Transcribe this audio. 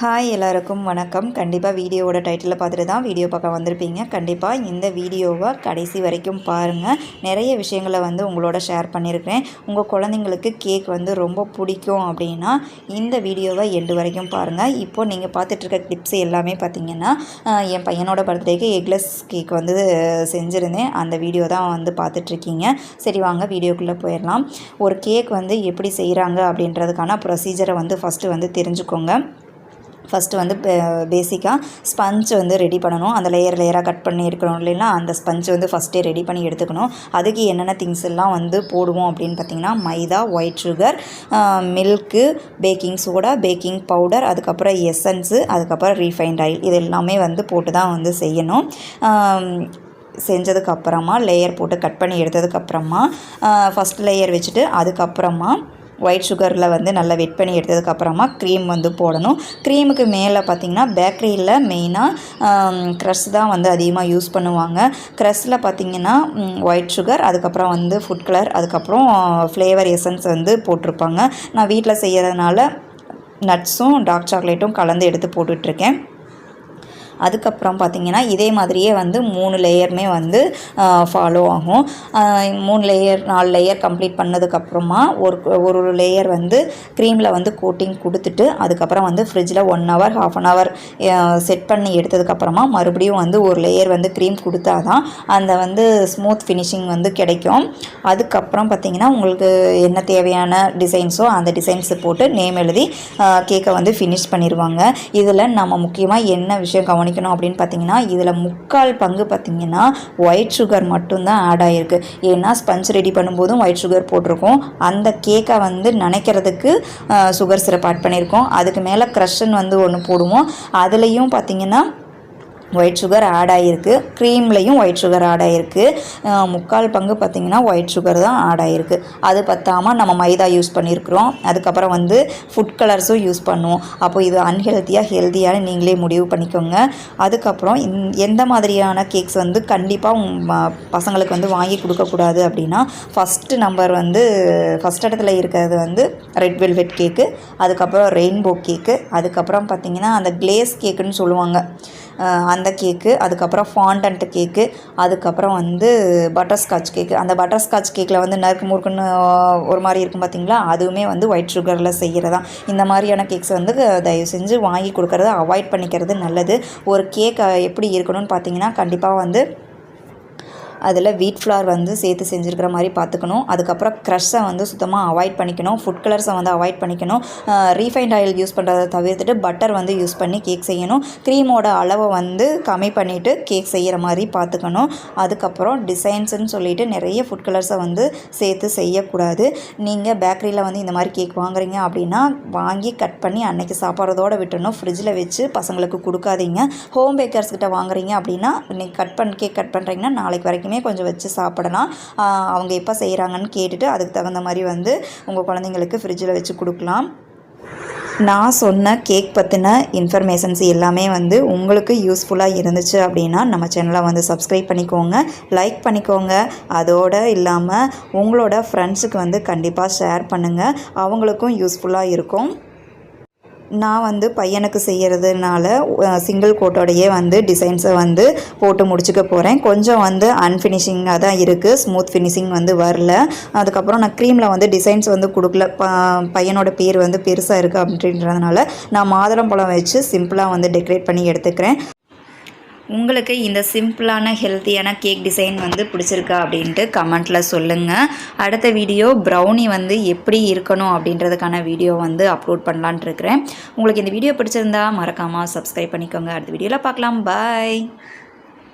Hi எல்லாருக்கும் வணக்கம். கண்டிப்பாக வீடியோவோட டைட்டிலில் பார்த்துட்டு தான் வீடியோ பார்க்க வந்திருப்பீங்க. கண்டிப்பாக இந்த வீடியோவை கடைசி வரைக்கும் பாருங்கள் நிறைய விஷயங்களை வந்து உங்களோட ஷேர் பண்ணியிருக்கிறேன் உங்கள் குழந்தைங்களுக்கு கேக் வந்து ரொம்ப பிடிக்கும் அப்படின்னா இந்த வீடியோவை எண்டு வரைக்கும் பாருங்கள் இப்போது நீங்கள் பார்த்துட்ருக்க கிளிப்ஸ் எல்லாமே பார்த்தீங்கன்னா என் பையனோட பர்த்டேக்கு எக்லெஸ் கேக் வந்து செஞ்சுருந்தேன். அந்த வீடியோ தான் வந்து பார்த்துட்ருக்கீங்க சரி வாங்க வீடியோக்குள்ளே போயிடலாம். ஒரு கேக் வந்து எப்படி செய்கிறாங்க அப்படின்றதுக்கான ப்ரொசீஜரை வந்து ஃபஸ்ட்டு வந்து தெரிஞ்சுக்கோங்க. ஃபஸ்ட்டு வந்து பேசிக்காக ஸ்பஞ்ச் வந்து ரெடி பண்ணணும். அந்த லேயர் லேயராக கட் பண்ணி இருக்கணும் இல்லைன்னா அந்த ஸ்பஞ்ச் வந்து ஃபஸ்ட்டே ரெடி பண்ணி எடுத்துக்கணும். அதுக்கு என்னென்ன திங்ஸ் எல்லாம் வந்து போடுவோம் அப்படின்னு பார்த்தீங்கன்னா maida white sugar milk baking soda baking powder அதுக்கப்புறம் எசன்ஸு அதுக்கப்புறம் ரீஃபைண்ட் ஆயில் இது எல்லாமே வந்து போட்டு தான் வந்து செய்யணும். செஞ்சதுக்கப்புறமா லேயர் போட்டு கட் பண்ணி எடுத்ததுக்கப்புறமா ஃபஸ்ட் லேயர் வச்சுட்டு அதுக்கப்புறமா ஒயிட் சுகரில் வந்து நல்லா வெட் பண்ணி எடுத்ததுக்கப்புறமா க்ரீம் வந்து போடணும். க்ரீமுக்கு மேலே பார்த்திங்கன்னா பேக்கரியில் மெயினாக க்ரஷ் தான் வந்து அதிகமாக யூஸ் பண்ணுவாங்க. க்ரஷில் பார்த்திங்கன்னா ஒயிட் சுகர் அதுக்கப்புறம் வந்து ஃபுட் கலர் அதுக்கப்புறம் ஃப்ளேவர் எசன்ஸ் வந்து போட்டிருப்பாங்க. நான் வீட்டில் செய்கிறதுனால நட்ஸும் டார்க் சாக்லேட்டும் கலந்து எடுத்து போட்டுட்ருக்கேன் அதுக்கப்புறம் பார்த்திங்கன்னா இதே மாதிரியே வந்து மூணு லேயருமே வந்து ஃபாலோ ஆகும். மூணு லேயர் நாலு லேயர் கம்ப்ளீட் பண்ணதுக்கப்புறமா ஒரு ஒரு லேயர் வந்து க்ரீமில் வந்து கோட்டிங் கொடுத்துட்டு அதுக்கப்புறம் வந்து ஃப்ரிட்ஜில் one hour half an hour set பண்ணி எடுத்ததுக்கப்புறமா மறுபடியும் வந்து ஒரு லேயர் வந்து க்ரீம் கொடுத்தா தான் அந்த வந்து ஸ்மூத் ஃபினிஷிங் வந்து கிடைக்கும். அதுக்கப்புறம் பார்த்திங்கன்னா உங்களுக்கு என்ன தேவையான டிசைன்ஸோ அந்த டிசைன்ஸ் போட்டு நேம் எழுதி கேக்கை வந்து ஃபினிஷ் பண்ணிடுவாங்க. இதில் நம்ம முக்கியமாக என்ன விஷயம் கவனிக்கணும் அப்படின்னு பார்த்தீங்கன்னா இதில் முக்கால் பங்கு பார்த்தீங்கன்னா ஒயிட் சுகர் மட்டும்தான் ஆட் ஆகிருக்கு ஏன்னா ஸ்பஞ்ச் ரெடி பண்ணும்போதும் ஒயிட் சுகர் போட்டிருக்கோம். அந்த கேக்கை வந்து நினைக்கிறதுக்கு சுகர் சிரப் ஆட் பண்ணியிருக்கோம். அதுக்கு மேலே க்ரஷன் வந்து ஒன்று போடுவோம். அதுலேயும் பார்த்தீங்கன்னா ஒயிட் சுகர் ஆட் ஆகிருக்கு க்ரீம்லேயும் ஒயிட் சுகர் ஆட் ஆகிருக்கு முக்கால் பங்கு பார்த்திங்கன்னா ஒயிட் சுகர் தான் ஆட் ஆகிருக்கு அது பற்றாமல் நம்ம மைதா யூஸ் பண்ணியிருக்கிறோம் அதுக்கப்புறம் வந்து ஃபுட் கலர்ஸும் யூஸ் பண்ணுவோம். அப்போ இது அன்ஹெல்த்தியாக ஹெல்த்தியான நீங்களே முடிவு பண்ணிக்கோங்க. அதுக்கப்புறம் இந்- எந்த மாதிரியான கேக்ஸ் வந்து கண்டிப்பாக பசங்களுக்கு வந்து வாங்கி கொடுக்கக்கூடாது அப்படின்னா ஃபஸ்ட்டு நம்பர் வந்து ஃபஸ்ட் இடத்துல இருக்கிறது வந்து ரெட் வெல்வெட் கேக்கு அதுக்கப்புறம் ரெயின்போ கேக்கு அதுக்கப்புறம் பார்த்திங்கன்னா அந்த கிளேஸ் கேக்குன்னு சொல்லுவாங்க. அந்த கேக்கு அதுக்கப்புறம் ஃபாண்டன்ட் கேக்கு அதுக்கப்புறம் வந்து பட்டர்ஸ்காட்ச் கேக்கு அந்த பட்டர்ஸ்காட்ச் கேக்கில் வந்து நறுக்கு முறுக்குன்னு ஒரு மாதிரி இருக்கும் பார்த்தீங்களா அதுவுமே வந்து ஒயிட் சுகரில் செய்கிறதா இந்த மாதிரியான கேக்ஸ் வந்து தயவு செஞ்சு வாங்கி கொடுக்கறத அவாய்ட் பண்ணிக்கிறது நல்லது. ஒரு கேக் எப்படி இருக்கணும்னு பார்த்தீங்கன்னா கண்டிப்பாக வந்து அதில் வீட் ஃப்ளார் வந்து சேர்த்து செஞ்சுருக்கிற மாதிரி பார்த்துக்கணும். அதுக்கப்புறம் க்ரஷ்ஷை வந்து சுத்தமாக அவாய்ட் பண்ணிக்கணும். ஃபுட் கலர்ஸை வந்து அவாய்ட் பண்ணிக்கணும். ரீஃபைண்ட் ஆயில் யூஸ் பண்ணுறதை தவிர்த்துட்டு பட்டர் வந்து யூஸ் பண்ணி கேக் செய்யணும். க்ரீமோட அளவை வந்து கம்மி பண்ணிவிட்டு கேக் செய்கிற மாதிரி பார்த்துக்கணும். அதுக்கப்புறம் டிசைன்ஸ்னு சொல்லிட்டு நிறைய ஃபுட் கலர்ஸை வந்து சேர்த்து செய்யக்கூடாது. நீங்கள் பேக்கரியில் வந்து இந்த மாதிரி கேக் வாங்குறீங்க அப்படின்னா வாங்கி கட் பண்ணி அன்னைக்கு சாப்பிட்றதோட விட்டுறணும். ஃப்ரிட்ஜில் வச்சு பசங்களுக்கு கொடுக்காதீங்க. ஹோம் பேக்கர்ஸ் கிட்ட வாங்குறீங்க அப்படின்னா இன்றைக்கி கட் பண்ண கேக் கட் பண்ணுறீங்கன்னா நாளைக்கு வரைக்குமே கொஞ்சம் வச்சு சாப்பிடலாம் அவங்க எப்போ செய்கிறாங்கன்னு கேட்டுட்டு அதுக்கு தகுந்த மாதிரி வந்து உங்கள் குழந்தைங்களுக்கு ஃப்ரிட்ஜில் வச்சு கொடுக்கலாம். நான் சொன்ன கேக் பற்றின இன்ஃபர்மேஷன்ஸ் எல்லாமே வந்து உங்களுக்கு யூஸ்ஃபுல்லாக இருந்துச்சு அப்படின்னா நம்ம சேனலை வந்து சப்ஸ்கிரைப் பண்ணிக்கோங்க. லைக் பண்ணிக்கோங்க. அதோடு இல்லாமல் உங்களோட ஃப்ரெண்ட்ஸுக்கு வந்து கண்டிப்பாக ஷேர் பண்ணுங்கள் அவங்களுக்கும் யூஸ்ஃபுல்லாக இருக்கும். நான் வந்து பையனுக்கு செய்கிறதுனால சிங்கிள் கோட்டோடையே வந்து டிசைன்ஸை வந்து போட்டு முடிச்சுக்க போகிறேன் கொஞ்சம் வந்து அன்ஃபினிஷிங்காக தான் இருக்குது ஸ்மூத் ஃபினிஷிங் வந்து வரல. அதுக்கப்புறம் நான் க்ரீமில் வந்து டிசைன்ஸ் வந்து கொடுக்கல. ப பையனோட பேர் வந்து பெருசாக இருக்குது அப்படின்றதுனால நான் மாதுளம்பழம் வச்சு சிம்பிளாக வந்து டெக்கரேட் பண்ணி எடுத்துக்கிறேன். உங்களுக்கு இந்த சிம்பிளான ஹெல்த்தியான கேக் டிசைன் வந்து பிடிச்சிருக்கா அப்படின்ட்டு கமெண்ட்டில் சொல்லுங்கள் அடுத்த வீடியோ ப்ரௌனி வந்து எப்படி இருக்கணும் அப்படின்றதுக்கான வீடியோ வந்து அப்லோட் பண்ணலான்ட்டு இருக்கிறேன். உங்களுக்கு இந்த வீடியோ பிடிச்சிருந்தா மறக்காமல் சப்ஸ்கிரைப் பண்ணிக்கோங்க. அடுத்த வீடியோவில் பார்க்கலாம் பாய்.